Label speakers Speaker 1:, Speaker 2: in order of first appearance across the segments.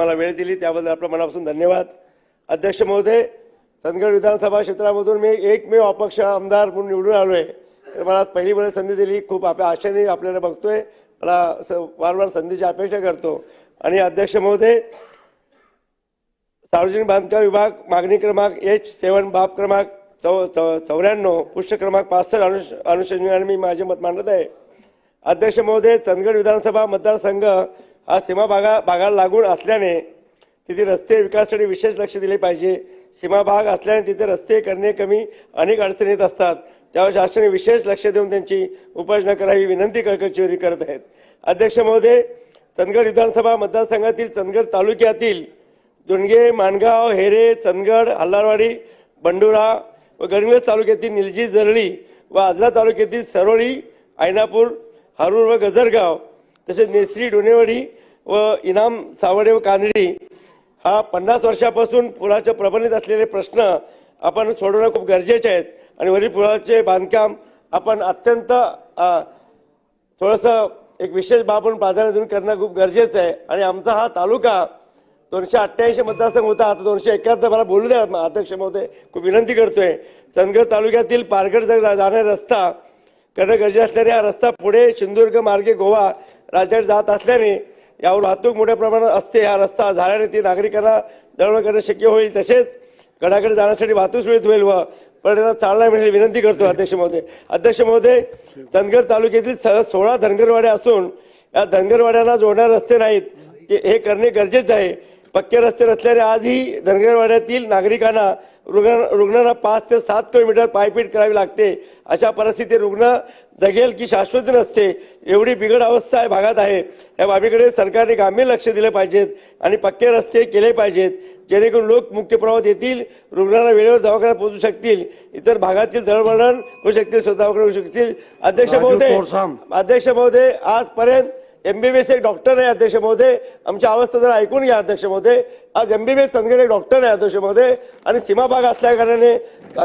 Speaker 1: मला वेळ दिली त्याबद्दल आपल्या मनापासून धन्यवाद. अध्यक्ष महोदय चंदगड विधानसभा क्षेत्रामधून मी एकमेव अपक्ष आमदार म्हणून निवडून आलो आहे तर मला पहिली वेळ संधी दिली. खूप आपल्या आशेने आपल्याला बघतोय. मला असं वारंवार संधीची अपेक्षा करतो. आणि अध्यक्ष महोदय सार्वजनिक बांधकाम विभाग मागणी क्रमांक एच सेवन बाब क्रमांक चौ चौ चौऱ्याण्णव पुष्ट क्रमांक पासष्ट अनुष अनुषंगाने मी माझे मत मांडत आहे. अध्यक्ष महोदय चंदगड विधानसभा मतदारसंघ हा सीमा भागा भागाला लागून असल्याने तिथे रस्ते विकासासाठी विशेष लक्ष दिले पाहिजे. सीमा भाग असल्याने तिथे रस्ते करणे कमी अनेक अडचणी येत असतात. त्यावर शासनाने विशेष लक्ष देऊन त्यांची उपाययोजना करावी विनंती कळकळीची करत आहेत. अध्यक्ष महोदय चंदगड विधानसभा मतदारसंघातील चंदगड तालुक्यातील दुणगे माणगाव हेरे चंदगड हल्लारवाडी बंडुरा व गडहिंग्लज तालुक्यातील निलजी जरळी व आजरा तालुक्यातील सरोळी आयनापूर हारूर व गजरगाव तसेच नेसरी डोनेवाडी व इनाम सावडे व कानडी हा पन्नास वर्षापासून पुराचे प्रबलित असलेले प्रश्न आपण सोडवणं खूप गरजेचे आहेत. आणि वरील पुलाचे बांधकाम आपण अत्यंत थोडंसं एक विशेष बाब म्हणून प्राधान्य देऊन करणं खूप गरजेचं आहे. आणि आमचा हा तालुका दोनशे अठ्ठ्याऐंशी मतदारसंघ होता. आता दोनशे एकाहत्तर मला बोलू द्या अध्यक्ष महोदय. खूप विनंती करतोय. चंदगड तालुक्यातील पारगड जर जाणारा रस्ता करणं गरजेचं असल्याने हा रस्ता पुढे सिंधुदुर्ग मार्गे गोवा राज्यात जात असल्याने यावर वाहतूक मोठ्या प्रमाणात असते. हा रस्ता झाल्याने ती नागरिकांना दळण करणं शक्य होईल. तसेच गडाकडे जाण्यासाठी वाहतूक सुरळीत होईल व पर्यटनात चालना मिळेल विनंती करतो अध्यक्ष महोदय. अध्यक्ष महोदय चंदगड तालुक्यातील स- सोळा धनगरवाड्या असून या धनगरवाड्याला जोडणारे रस्ते नाहीत. ते हे करणे गरजेचे आहे. पक्के रस्ते नसल्याने आजही धनगरवाड्यातील नागरिकांना रुग्ण रुग्णांना पाच ते सात किलोमीटर पायपीट करावी लागते. अशा परिस्थितीत रुग्ण जगेल की शाश्वती नसते एवढी बिघड अवस्था आहे भागात आहे. या बाबीकडे सरकारने गांभीर लक्ष दिले पाहिजेत आणि पक्के रस्ते केले पाहिजेत जेणेकरून लोक मुख्य प्रवाहात येतील रुग्णांना वेळेवर दवाखान्यात पोहोचू शकतील इतर भागातील दळणवळण होऊ शकतील स्वतःकडे होऊ शकतील. अध्यक्ष महोदय. अध्यक्ष महोदय आजपर्यंत एमबीबीएस एक डॉक्टर आहे अध्यक्ष महोदय. आमच्या अवस्था जरा ऐकून घ्या अध्यक्ष महोदय. आज एमबीबीएस चंदगड एक डॉक्टर आहे अध्यक्ष महोदय. आणि सीमा भाग असल्या कारणाने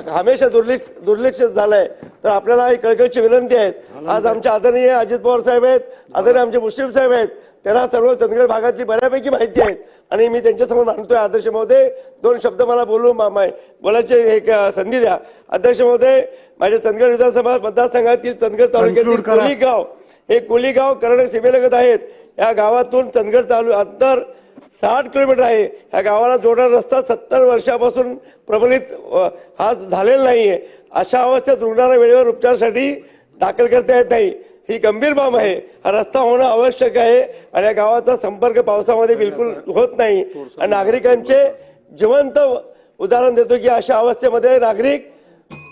Speaker 1: हमेशा दुर्लक्ष दुर्लक्ष झालंय. तर आपल्याला ही कळकळीची विनंती आहे. आज आमचे आदरणीय अजित पवार साहेब आहेत आदरणीय आमचे मुश्रीफ साहेब आहेत. त्यांना सर्व चंदगड भागातली बऱ्यापैकी माहिती आहेत. आणि मी त्यांच्यासमोर मांडतोय अध्यक्ष महोदय. दोन शब्द मला बोलू बोलायचे एक संधी द्या. अध्यक्ष महोदय माझ्या चंदगड विधानसभा मतदारसंघातील चंदगड तालुक्यातील गाव हे कोलीगाव कर्नाटक सीमेलगत आहेत. या गावातून चंदगड तालु अंतर साठ किलोमीटर आहे. ह्या गावाला जोडणारा रस्ता सत्तर वर्षापासून प्रबलित हा झालेला नाही आहे अशा अवस्थेत रुग्णांना वेळेवर उपचारासाठी दाखल करता येत नाही. ही गंभीर बाब आहे. हा रस्ता होणं आवश्यक आहे आणि या गावाचा संपर्क पावसामध्ये बिलकुल होत नाही. आणि नागरिकांचे जिवंत उदाहरण देतो की अशा अवस्थेमध्ये नागरिक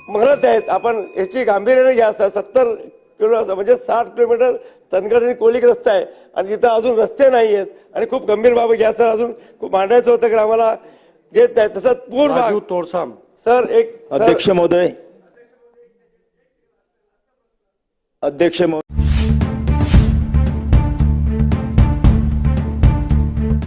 Speaker 1: म्हणत आहेत. आपण याची गांभीर्याने घ्या. सत्तर किलो म्हणजे साठ किलोमीटर चंदगड आणि कोलिक रस्ता आहे. आणि तिथं अजून रस्ते नाही आहेत आणि खूप गंभीर बाब घ्या सर अजून खूप मांडायचं होतं की आम्हाला देत नाही तसंच पूर भाग
Speaker 2: राजू तोरसाम
Speaker 1: सर एक
Speaker 3: अध्यक्ष महोदय. अध्यक्ष महोदय